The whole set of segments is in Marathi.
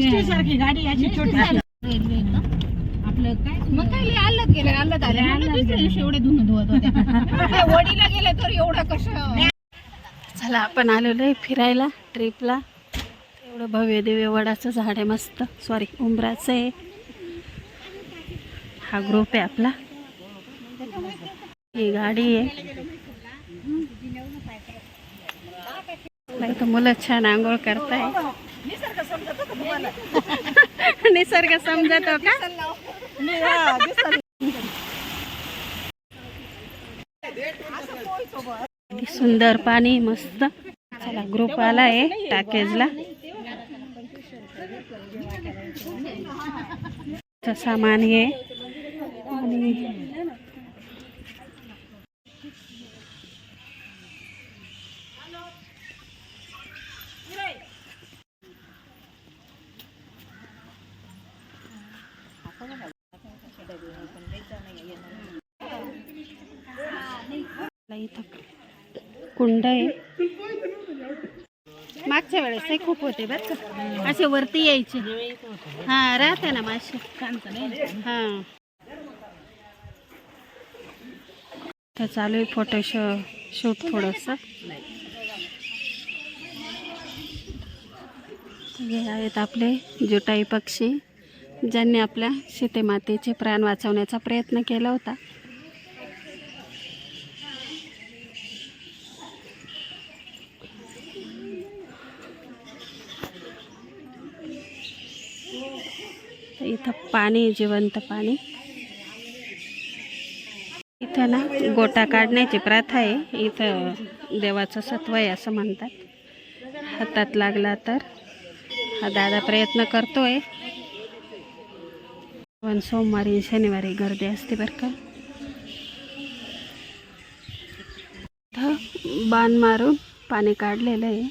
सारखी गाडी याची छोटी आपलं काय? मग काय गेलं आलं. एवढे धुणं धुवत होत्या वडीला गेले तर एवढं कसं? चला आपण आलेलो आहे फिरायला ट्रिपला. एवढं भव्य दिव्य वडाचं झाड आहे मस्त. सॉरी उंबराचं आहे. हा ग्रुप आहे आपला. ही गाडी आहे. मुलं छान आंघोळ करताय निसर्ग समजतो का? किती सुंदर पाणी मस्त. चला ग्रुप आला आहे टाकेजला सामान हे कुंड आहे. मागच्या वेळेस हे खूप होते बरं का. असे वरती यायचे. हा राहते ना मासे हा. तर चालू आहे फोटो शो शूट थोडंसं. हे आहेत आपले जुटाई पक्षी ज्यांनी आपल्या सीतेमातेचे प्राण वाचवण्याचा प्रयत्न केला होता. इथं पाणी जिवंत पाणी. इथं ना गोटा काढण्याची प्रथा आहे. इथं देवाचं सत्व आहे असं म्हणतात. हातात लागला तर हा दादा प्रयत्न करतोय. पण सोमवारी शनिवारी गर्दी असते बरं का. इथं बाण मारून पाणी काढलेलं आहे.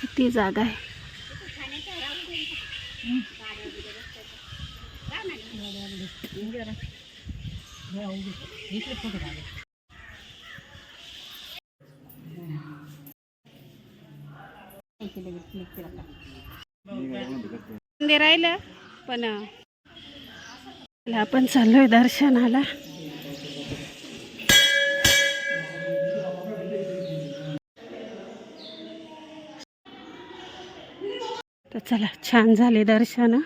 किती जागा आहे. मंदिर राहिलं पण आपण चाललोय दर्शनाला. तर चला छान झाले दर्शन.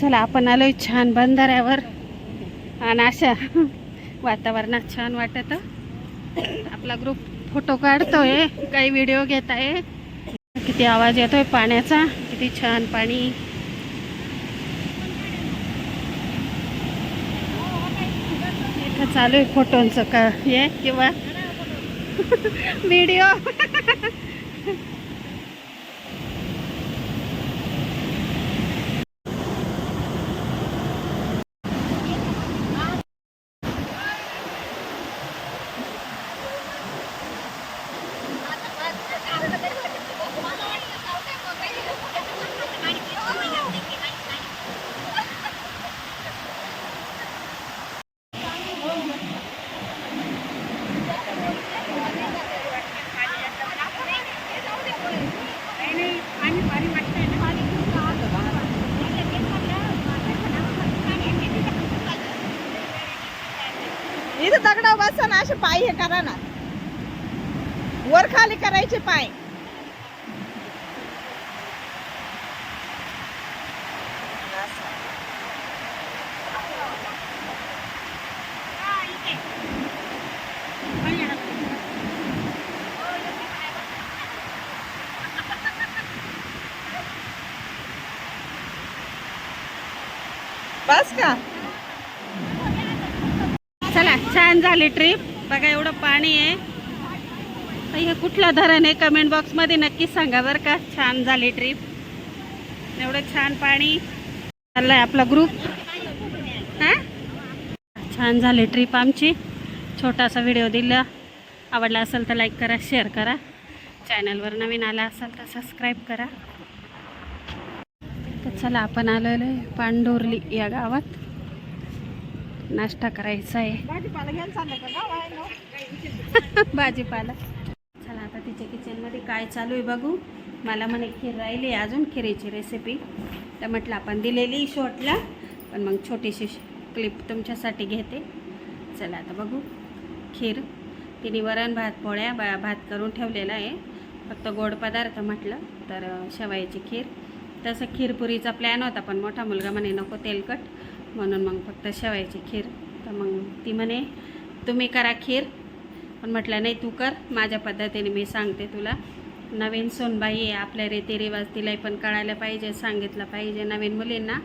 चला आपण आलोय छान बंधाऱ्यावर. आणि अशा वातावरणात छान वाटत. आपला ग्रुप फोटो काढतोय काही व्हिडिओ घेत आहे किती आवाज येतोय पाण्याचा किती छान पाणी. चालू आहे फोटोंचं का? हे किंवा व्हिडिओ इथं दगडा बसा ना असे पाय हे करा ना. वर खाली करायचे पाय. बस का? चला छान झाली ट्रिप बघा एवढं पाणी आहे. हे कुठलं धरण आहे? कमेंट बॉक्समध्ये नक्की सांगा बरं का. छान झाली ट्रिप एवढं छान पाणी चाललं आहे आपला ग्रुप हां? छान झाली ट्रिप आमची. छोटासा व्हिडिओ दिला. आवडला असेल तर लाईक करा शेअर करा. चॅनलवर नवीन आला असाल तर सबस्क्राईब करा. तर चला आपण आलेलो आहे पांडोर्ली या गावात. नाश्ता करायचा आहे. भाजीपाला चला आता तिच्या किचनमध्ये काय चालू आहे बघू. मला म्हणे खीर राहिली अजून खिरीची रेसिपी तर म्हटलं आपण दिलेली शॉर्टला पण मग छोटीशी क्लिप तुमच्यासाठी घेते. चला आता बघू. खीर. तिने वरण भात पोळ्या बा भात करून ठेवलेला आहे. फक्त गोड पदार्थ म्हटलं तर शेवायाची खीर. तसं खीरपुरीचा प्लॅन होता पण मोठा मुलगा म्हणे नको तेलकट. म्हणून मग फक्त शेवायची खीर. तर मग ती म्हणे तुम्ही करा खीर. पण म्हटलं नाही तू कर. माझ्या पद्धतीने मी सांगते तुला. नवीन सोनबाई आहे. आपल्या रीतिरिवाज तिलाही पण कळायला पाहिजे सांगितलं पाहिजे नवीन मुलींना.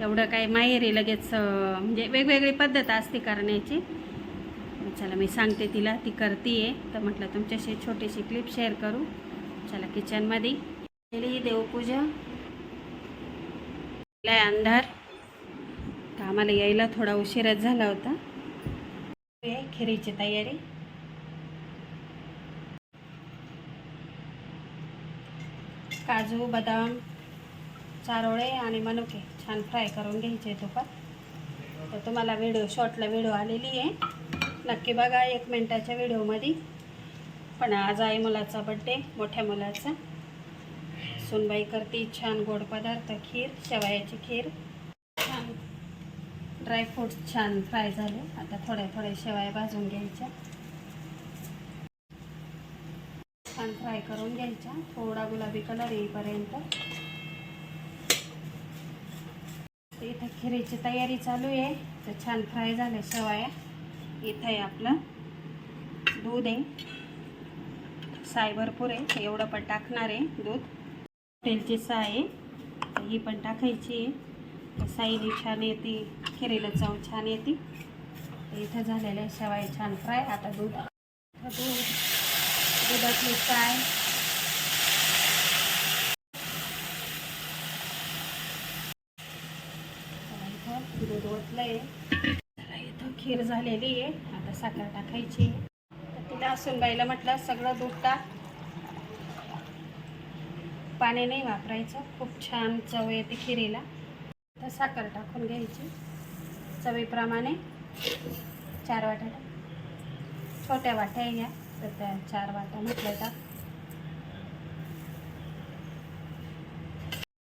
एवढं काही माहेरी लगेच म्हणजे वेगवेगळी पद्धत असते करण्याची. चला मी सांगते तिला. ती करते आहे तर म्हटलं तुमच्याशी छोटीशी क्लिप शेअर करू. चला किचनमध्ये केली देवपूजा. लय अंधार. आम्हाला यायला थोडा उशिराच झाला होता. खिरीची तयारी. काजू बदाम चारोळे आणि मनुके छान फ्राय करून घ्यायचे तुपात. तर तुम्हाला व्हिडिओ शॉर्टला व्हिडिओ आलेली आहे. नक्की बघा एक मिनटाच्या व्हिडिओमध्ये. पण आज आहे मुलाचा बड्डे मोठ्या मुलाचा. सुनबाई करते छान गोड पदार्थ खीर शेवयाची खीर. छान ड्रायफ्रूट छान फ्राय झाले. आता थोड्या थोड्या शेवया भाजून घ्यायच्या. छान फ्राय करून घ्यायच्या. थोडा गुलाबी कलर येईपर्यंत. इथं खिरीची तयारी चालू आहे. तर छान फ्राय झाल्या शेवाया. इथं आहे आपलं दूध आहे. साय भरपूर आहे. एवढं पण टाकणार आहे दूध. तेलची साय आहे. ही पण टाकायची आहे. साईनी छान येते केरेला चव छान येते. इथं झालेलं आहे शेवाय छान फ्राय आता दूध. दूध दुधातली फ्राय. दूध ओतलं आहे इथं खीर झालेली आहे. आता साखर टाकायची. आहे. तर तिला सुनबाईला म्हटलं सगळं दूध टाक पाणी नाही वापरायचं. खूप छान चव येते खिरीला. तर साखर टाकून घ्यायची. चवीप्रमाणे चार वाट्या टाक. छोट्या वाट्या घ्या. तर त्या चार वाट्या म्हटलं टाक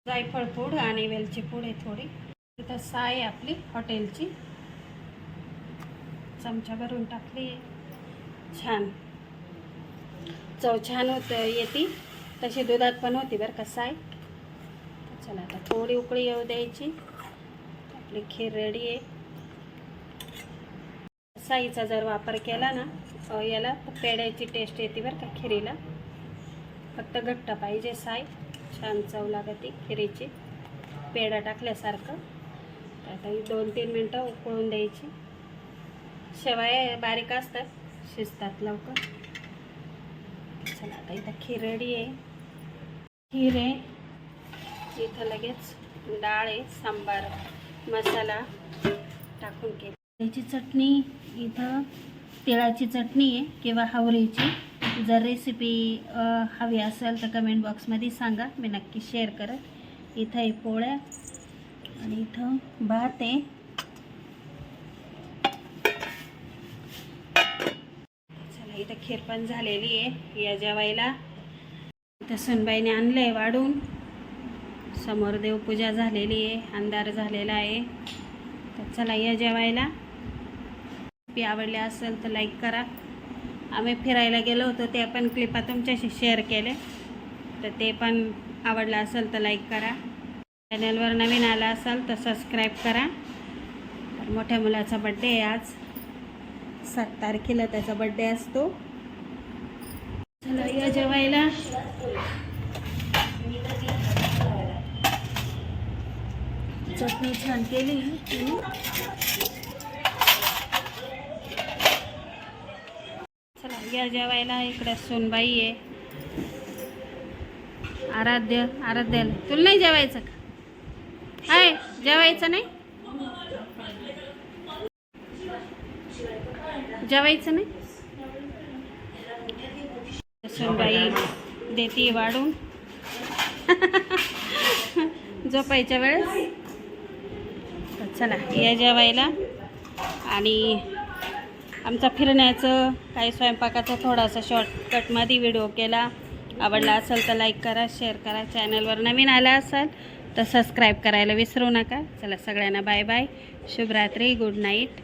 जायफळ पूड आणि वेलची पूड आहे थोडी. तर साय आहे आपली हॉटेलची. चमचा भरून टाकली. छान. चव छान होत येते. तशी दुधात पण होती बरं का साय. चला आता थोडी उकळी येऊ द्यायची आपली खीर रेडी आहे साईचा जर वापर केला ना याला पेड्याची टेस्ट येते बरं का खिरीला फक्त घट्ट पाहिजे साई छान चव लागते खिरीची पेढा टाकल्यासारखं तर आता ही दोन तीन मिनटं उकळून द्यायची शेवाय बारीक असतात शिजतात लवकर चला आता इथं खीर रेडी आहे खीर आहे इथं लगेच डाळ आहे सांबार मसाला टाकून केली. त्याची चटणी इथं तिळाची चटणी आहे किंवा हावरीची. जर रेसिपी हवी असेल तर कमेंट बॉक्समध्ये सांगा. मी नक्की शेअर करत इथं आहे पोळ्या. आणि इथं भात आहे. चला इथं खीर पण झालेली आहे. या जेवायला. इथं सुनबाईने आणलं आहे वाढून. समोर देवपूजा झालेली आहे अंधार झालेला आहे. तर चला या जेवायला. रेसिपी आवडली असेल तर लाईक करा. आम्ही फिरायला गेलो होतो ते पण क्लिपा तुमच्याशी शेअर केले. तर ते पण आवडलं असेल तर लाईक करा. चॅनलवर नवीन आला असाल तर सबस्क्राईब करा. तर मोठ्या मुलाचा बड्डे आहे आज. सात तारखेला त्याचा बड्डे असतो. चला या जेवायला. चटणी छान केली. चला या जेवायला इकडे सोनबाई आहे. आराध्य आराध्याला. तुला नाही जेवायचं का? आहे जेवायचं नाही? जेवायचं नाही? सोनबाई देते वाढून. झोपायच्या वेळेस. चला या जेवायला. आणि आमचा फिरण्याचं काही स्वयंपाकाचा थोडासा शॉर्टकटमध्ये व्हिडिओ केला. आवडला असेल तर लाईक करा शेअर करा. चॅनलवर नवीन आला असाल तर सबस्क्राईब करायला विसरू नका. चला सगळ्यांना बाय बाय शुभरात्री गुड नाईट